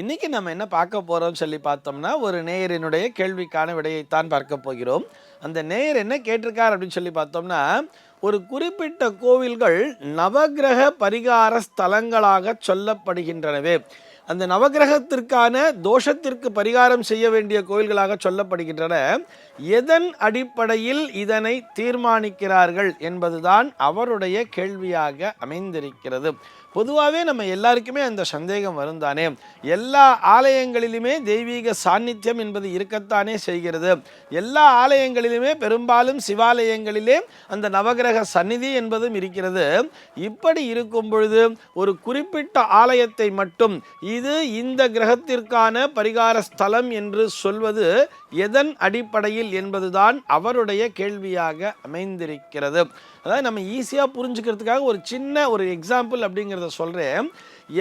இன்னைக்கு நம்ம என்ன பார்க்க போகிறோம்னு சொல்லி பார்த்தோம்னா ஒரு நேயரினுடைய கேள்விக்கான விடையைத்தான் பார்க்க போகிறோம். அந்த நேயர் என்ன கேட்டிருக்கார் அப்படின்னு சொல்லி பார்த்தோம்னா ஒரு குறிப்பிட்ட கோவில்கள் நவக்கிரக பரிகார ஸ்தலங்களாக சொல்லப்படுகின்றனவே. அந்த நவக்கிரகத்திற்கான தோஷத்திற்கு பரிகாரம் செய்ய வேண்டிய கோவில்களாக சொல்லப்படுகின்றன. எதன் அடிப்படையில் இதனை தீர்மானிக்கிறார்கள் என்பதுதான் அவருடைய கேள்வியாக அமைந்திருக்கிறது. பொதுவாகவே நம்ம எல்லாருக்குமே அந்த சந்தேகம் வரும் தானே எல்லா ஆலயங்களிலுமே தெய்வீக சாநித்தியம் என்பது இருக்கத்தானே செய்கிறது. எல்லா ஆலயங்களிலுமே பெரும்பாலும் சிவாலயங்களிலே அந்த நவகிரக சந்நிதி என்பதும் இருக்கிறது. இப்படி இருக்கும் பொழுது ஒரு குறிப்பிட்ட ஆலயத்தை மட்டும் இது இந்த கிரகத்திற்கான பரிகார ஸ்தலம் என்று சொல்வது எதன் அடிப்படையில் என்பதுதான் அவருடைய கேள்வியாக அமைந்திருக்கிறது. அதாவது நம்ம ஈஸியாக புரிஞ்சுக்கிறதுக்காக ஒரு சின்ன ஒரு எக்ஸாம்பிள் அப்படிங்கிறத சொல்கிறேன்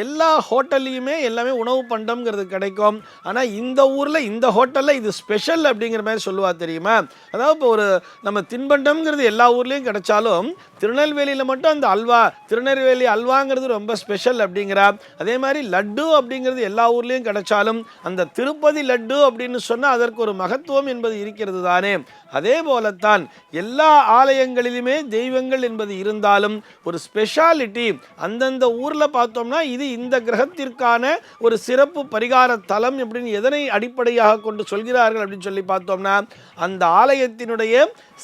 எல்லா ஹோட்டல்லையுமே எல்லாமே உணவு பண்டம்ங்கிறது கிடைக்கும். ஆனால் இந்த ஊரில் இந்த ஹோட்டலில் இது ஸ்பெஷல் அப்படிங்கிற மாதிரி சொல்லுவா தெரியுமா? அதாவது இப்போ ஒரு நம்ம தின்பண்டம்ங்கிறது எல்லா ஊர்லேயும் கிடைச்சாலும் திருநெல்வேலியில் மட்டும் அந்த அல்வா திருநெல்வேலி அல்வாங்கிறது ரொம்ப ஸ்பெஷல் அப்படிங்கிறா. அதே மாதிரி லட்டு அப்படிங்கிறது எல்லா ஊர்லேயும் கிடைச்சாலும் அந்த திருப்பதி லட்டு அப்படின்னு சொன்னால் அதற்கு ஒரு மகத்துவம் என்பது இருக்கிறது தானே அதே போலத்தான் எல்லா ஆலயங்களிலுமே தெய்வங்கள் என்பது இருந்தாலும் ஒரு ஸ்பெஷாலிட்டி அந்தந்த ஊரில் பார்த்தோம்னா இது இந்த கிரகத்திற்கான ஒரு சிறப்பு பரிகார தலம் அப்படின்னு எதனை அடிப்படையாக கொண்டு சொல்கிறார்கள் அப்படின்னு சொல்லி பார்த்தோம்னா அந்த ஆலயத்தினுடைய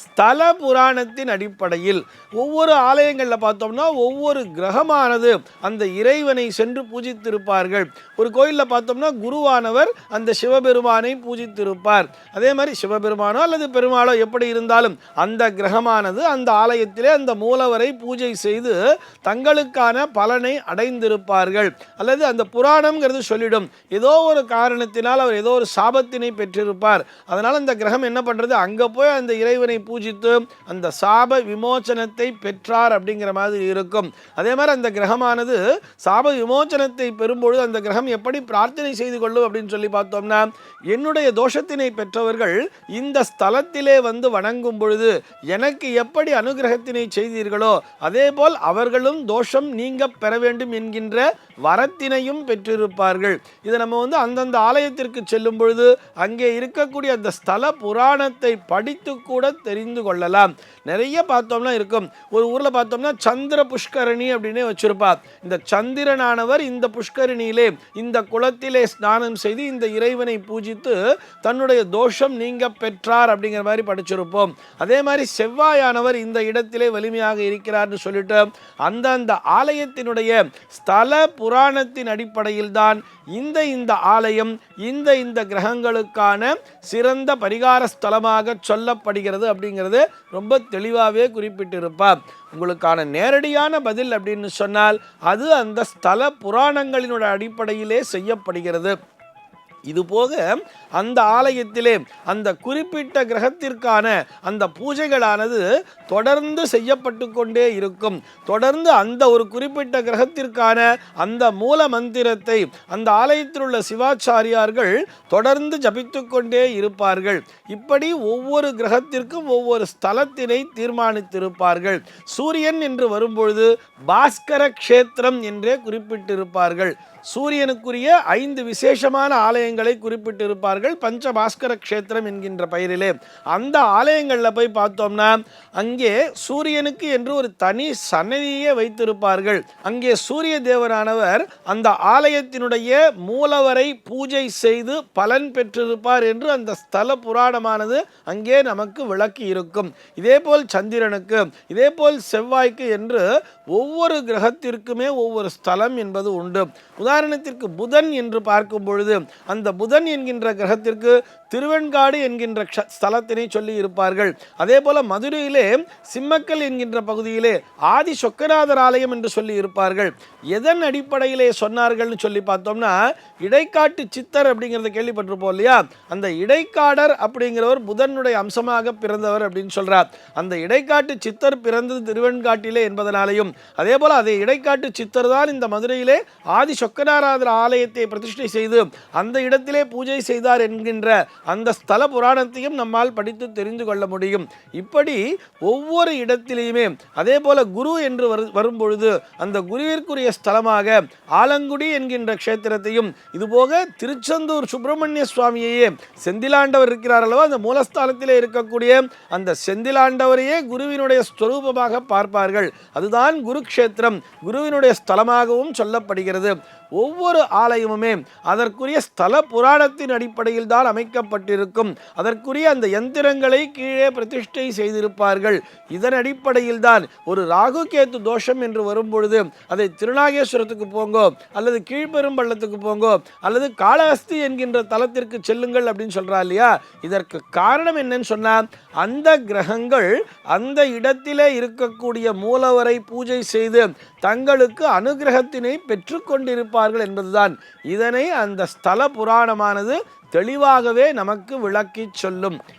ஸ்தல புராணத்தின் அடிப்படையில் ஒவ்வொரு ஆலயங்களில் பார்த்தோம்னா ஒவ்வொரு கிரகமானது அந்த இறைவனை சென்று பூஜித்திருப்பார்கள். ஒரு கோயிலில் பார்த்தோம்னா குருவானவர் அந்த சிவபெருமானை பூஜித்திருப்பார். அதே மாதிரி சிவபெருமானோ அல்லது பெருமாளோ எப்படி இருந்தாலும் அந்த கிரகமானது அந்த ஆலயத்திலே அந்த மூலவரை பூஜை செய்து தங்களுக்கான பலனை அடைந்திருப்பார்கள். அல்லது அந்த புராணம்ங்கிறது சொல்லிடும். ஏதோ ஒரு காரணத்தினால் அவர் ஏதோ ஒரு சாபத்தினை பெற்றிருப்பார். அதனால் அந்த கிரகம் என்ன பண்ணுறது அங்கே போய் அந்த இறைவனை பூஜித்து அந்த சாப விமோச்சனத்தை பெற்றார் அப்படிங்கிற மாதிரி இருக்கும். அதே மாதிரி அந்த கிரகமானது சாப விமோச்சனத்தை பெறும்பொழுது அந்த கிரகம் எப்படி பிரார்த்தனை செய்து கொள்ளும் அப்படின்னு சொல்லி பார்த்தோம்னா என்னுடைய தோஷத்தினை பெற்றவர்கள் இந்த ஸ்தலத்திலே வந்து வணங்கும் பொழுது எனக்கு எப்படி அனுகிரகத்தினை செய்தீர்களோ அதே போல் அவர்களும் தோஷம் நீங்க பெற வேண்டும் என்கின்ற வரத்தினையும் பெற்றிருப்பார்கள். இதை நம்ம வந்து அந்தந்த ஆலயத்திற்கு செல்லும் பொழுது அங்கே இருக்கக்கூடிய அந்த ஸ்தல புராணத்தை படித்து கூட தெரிந்து கொள்ளலாம். நிறைய பார்த்தோம்னா இருக்கும். ஒரு ஊரில் பார்த்தோம்னா சந்திர புஷ்கரணி அப்படின்னே வச்சிருப்பா. இந்த சந்திரனானவர் இந்த புஷ்கரணியிலே இந்த குளத்திலே ஸ்நானம் செய்து இந்த இறைவனை பூஜித்து தன்னுடைய தோஷம் நீங்க பெற்றார் அப்படிங்கிற மாதிரி படிச்சிருப்போம். அதே மாதிரி செவ்வாயானவர் இந்த இடத்திலே வலிமையாக இருக்கிறார்னு சொல்லிட்டு அந்தந்த ஆலயத்தினுடைய ஸ்தல புராணத்தின் அடிப்படையில் தான் இந்த இந்த ஆலயம் இந்த இந்த கிரகங்களுக்கான சிறந்த பரிகார ஸ்தலமாக சொல்லப்படுகிறது அப்படிங்கிறது ரொம்ப தெளிவாகவே குறிப்பிட்டிருப்பார். உங்களுக்கான நேரடியான பதில் அப்படின்னு சொன்னால் அது அந்த ஸ்தல புராணங்களினோட அடிப்படையிலே செய்யப்படுகிறது. இது போக அந்த ஆலயத்திலே அந்த குறிப்பிட்ட கிரகத்திற்கான அந்த பூஜைகளானது தொடர்ந்து செய்யப்பட்டு கொண்டே இருக்கும். தொடர்ந்து அந்த ஒரு குறிப்பிட்ட கிரகத்திற்கான அந்த மூல மந்திரத்தை அந்த ஆலயத்தில் உள்ள சிவாச்சாரியார்கள் தொடர்ந்து ஜபித்து கொண்டே இருப்பார்கள். இப்படி ஒவ்வொரு கிரகத்திற்கும் ஒவ்வொரு ஸ்தலத்தினை தீர்மானித்திருப்பார்கள். சூரியன் என்று வரும்பொழுது பாஸ்கர கஷேத்திரம் என்றே குறிப்பிட்டிருப்பார்கள். சூரியனுக்குரிய ஐந்து விசேஷமான ஆலயங்களை ஆலயங்களை குறிப்பிட்டிருப்பார்கள். பஞ்சபாஸ்கர க்ஷேத்திரம் என்கின்ற பெயரிலே. அந்த ஆலயங்களில் போய் பார்த்தோம்னா அங்கே சூரியனுக்கு என்று ஒரு தனி சன்னதியே வைத்திருப்பார்கள். அங்கே சூரிய தேவரானவர் அந்த ஆலயத்தினுடைய மூலவரை பூஜை செய்து பலன் பெற்றிருப்பார் என்று அந்த ஸ்தல புராணமானது அங்கே நமக்கு விளக்கி இருக்கும். இதேபோல் சந்திரனுக்கு இதேபோல் செவ்வாய்க்கு என்று ஒவ்வொரு கிரகத்திற்குமே ஒவ்வொரு ஸ்தலம் என்பது உண்டு. உதாரணத்திற்கு புதன் என்று பார்க்கும் பொழுது அந்த அந்த புதன் என்கின்ற கிரகத்திற்கு திருவெண்காடு என்கின்ற ஸ்தலத்தினை சொல்லி இருப்பார்கள். அதே போல மதுரையிலே சிம்மக்கல் என்கின்ற பகுதியிலே ஆதி சொக்கநாதர் ஆலயம் என்று சொல்லி இருப்பார்கள். எதன் அடிப்படையிலே சொன்னார்கள்னு சொல்லி பார்த்தோம்னா இடைக்காட்டு சித்தர் அப்படிங்கிறத கேள்விப்பட்டிருப்போம் இல்லையா? அந்த இடைக்காடர் அப்படிங்கிறவர் புதனுடைய அம்சமாக பிறந்தவர் அப்படின்னு சொல்றார். அந்த இடைக்காட்டு சித்தர் பிறந்தது திருவெண்காட்டிலே என்பதனாலையும் அதே போல அதே இடைக்காட்டு சித்தர் தான் இந்த மதுரையிலே ஆதி சொக்கநாராதர் ஆலயத்தை பிரதிஷ்டை செய்து அந்த இடத்திலே பூஜை செய்தார் என்கின்ற அந்த ஸ்தல புராணத்தையும் நம்மால் படித்து தெரிந்து கொள்ள முடியும். இப்படி ஒவ்வொரு இடத்திலையுமே அதே போல குரு என்று வரு வரும்பொழுது அந்த குருவிற்குரிய ஸ்தலமாக ஆலங்குடி என்கின்ற க்ஷேத்திரத்தையும் இதுபோக திருச்செந்தூர் சுப்பிரமணிய சுவாமியையே செந்திலாண்டவர் இருக்கிறார் அல்லவா? அந்த மூலஸ்தானத்திலே இருக்கக்கூடிய அந்த செந்திலாண்டவரையே குருவினுடைய ஸ்வரூபமாக பார்ப்பார்கள். அதுதான் குருக்ஷேத்திரம். குருவினுடைய ஸ்தலமாகவும் சொல்லப்படுகிறது. ஒவ்வொரு ஆலயமுமே அதற்குரிய ஸ்தல புராணத்தின் அடிப்படையில் தான் அமைக்கப்பட்டிருக்கும். அதற்குரிய அந்த யந்திரங்களை கீழே பிரதிஷ்டை செய்திருப்பார்கள். இதன் அடிப்படையில் தான் ஒரு ராகு கேத்து தோஷம் என்று வரும்பொழுது அதை திருநாகேஸ்வரத்துக்கு போங்கோ அல்லது கீழ்பெரும்பள்ளத்துக்கு போங்கோ அல்லது காளஹஸ்தி என்கின்ற தலத்திற்கு செல்லுங்கள் அப்படின்னு சொல்றா இல்லையா? இதற்கு காரணம் என்னன்னு சொன்னா அந்த கிரகங்கள் அந்த இடத்திலே இருக்கக்கூடிய மூலவரை பூஜை செய்து தங்களுக்கு அனுகிரகத்தினை பெற்றுக்கொண்டிருப்பார்கள் என்பதுதான். இதனை அந்த ஸ்தல புற புராணமானது தெளிவாகவே நமக்கு விளக்கிச் சொல்லும்.